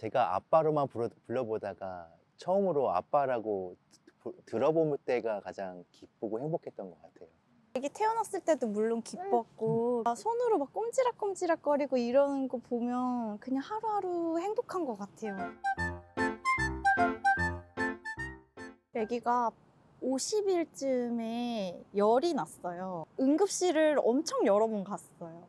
제가 아빠로만 불러, 불러보다가 처음으로 아빠라고 부- 들어볼 때가 가장 기쁘고 행복했던 것 같아요. 애기 태어났을 때도 물론 기뻤고 아, 손으로 막 꼼지락꼼지락 거리고 이러는 거 보면 그냥 하루하루 행복한 것 같아요. 애기가 50일쯤에 열이 났어요. 응급실을 엄청 여러 번 갔어요.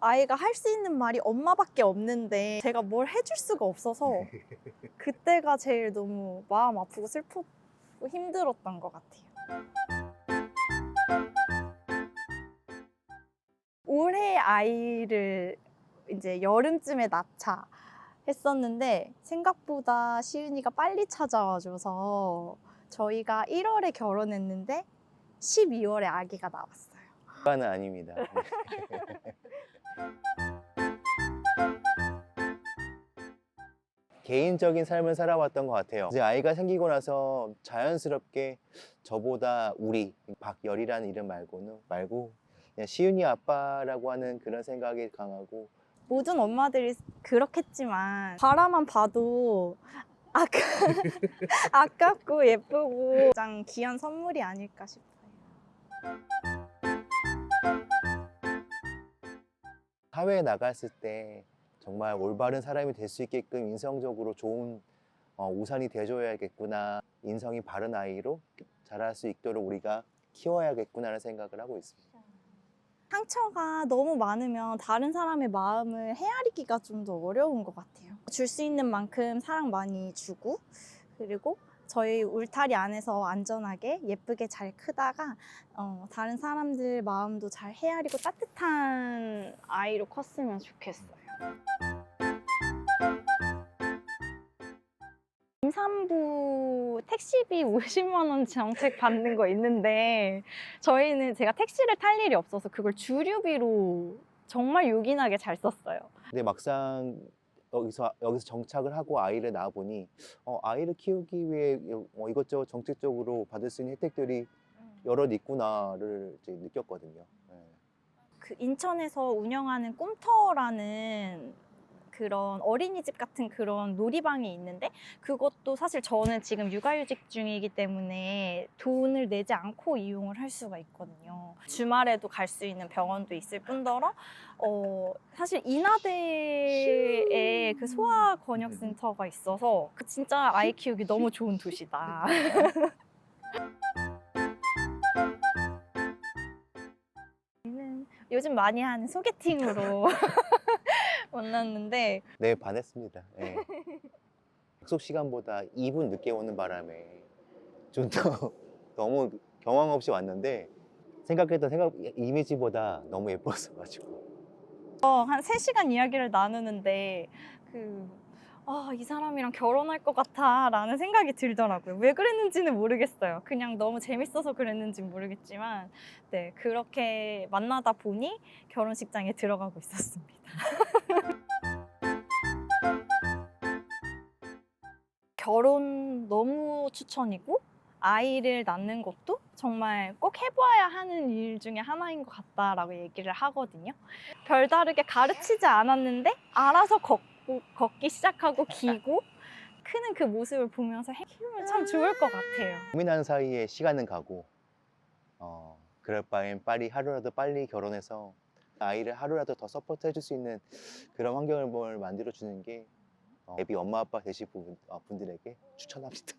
아이가 할 수 있는 말이 엄마밖에 없는데 제가 뭘 해줄 수가 없어서 그때가 제일 너무 마음 아프고 슬프고 힘들었던 것 같아요. 올해 아이를 이제 여름쯤에 낳자 했었는데 생각보다 시은이가 빨리 찾아와줘서 저희가 1월에 결혼했는데 12월에 아기가 나왔어요. 아빠는 아닙니다. 개인적인 삶을 살아왔던 것 같아요. 이제 아이가 생기고 나서 자연스럽게 저보다 우리 박열이라는 이름 말고는 말고 그냥 시윤이 아빠라고 하는 그런 생각이 강하고 모든 엄마들이 그렇겠지만 바라만 봐도 아까 아깝고 예쁘고 가장 귀한 선물이 아닐까 싶어요. 사회에 나갔을 때 정말 올바른 사람이 될 수 있게끔 인성적으로 좋은 어, 우산이 돼줘야겠구나 인성이 바른 아이로 자랄 수 있도록 우리가 키워야겠구나라는 생각을 하고 있습니다. 상처가 너무 많으면 다른 사람의 마음을 헤아리기가 좀 더 어려운 것 같아요. 줄 수 있는 만큼 사랑 많이 주고 그리고 저희 울타리 안에서 안전하게 예쁘게 잘 크다가 어, 다른 사람들 마음도 잘 헤아리고 따뜻한 아이로 컸으면 좋겠어요. 임산부 택시비 50만 원 정책 받는 거 있는데 저희는 제가 택시를 탈 일이 없어서 그걸 주류비로 정말 요긴하게 잘 썼어요. 근데 막상 여기서 여기서 정착을 하고 아이를 낳아 보니 어, 아이를 키우기 위해 어, 이것저것 정책적으로 받을 수 있는 혜택들이 여럿 있구나를 이제 느꼈거든요. 네. 그 인천에서 운영하는 꿈터라는 그런 어린이집 같은 그런 놀이방이 있는데 그것도 사실 저는 지금 육아휴직 중이기 때문에 돈을 내지 않고 이용을 할 수가 있거든요. 주말에도 갈 수 있는 병원도 있을 뿐더러 어, 사실 인하대에 그 소아 권역 센터가 있어서 그 진짜 아이 키우기 너무 좋은 도시다. 요즘 많이 하는 소개팅으로 만났는데 네, 반했습니다. 예. 약속 시간보다 2분 늦게 오는 바람에 좀 더 너무 경황 없이 왔는데 생각했던 생각 이미지보다 너무 예뻤어 가지고 어, 한 3시간 이야기를 나누는데 그 아, 이 사람이랑 결혼할 것 같아 라는 생각이 들더라고요. 왜 그랬는지는 모르겠어요. 그냥 너무 재밌어서 그랬는지 모르겠지만 네, 그렇게 만나다 보니 결혼식장에 들어가고 있었습니다. 결혼 너무 추천이고 아이를 낳는 것도 정말 꼭 해봐야 하는 일 중에 하나인 것 같다라고 얘기를 하거든요. 별다르게 가르치지 않았는데 알아서 걷고, 걷기 시작하고 기고 크는 그 모습을 보면서 해- 키우면 참 좋을 것 같아요. 고민하는 사이에 시간은 가고 어, 그럴 바엔 빨리 하루라도 빨리 결혼해서 아이를 하루라도 더 서포트 해줄 수 있는 그런 환경을 뭘 만들어 주는 게 어, 애비 엄마 아빠 되실 분, 어, 분들에게 추천합니다.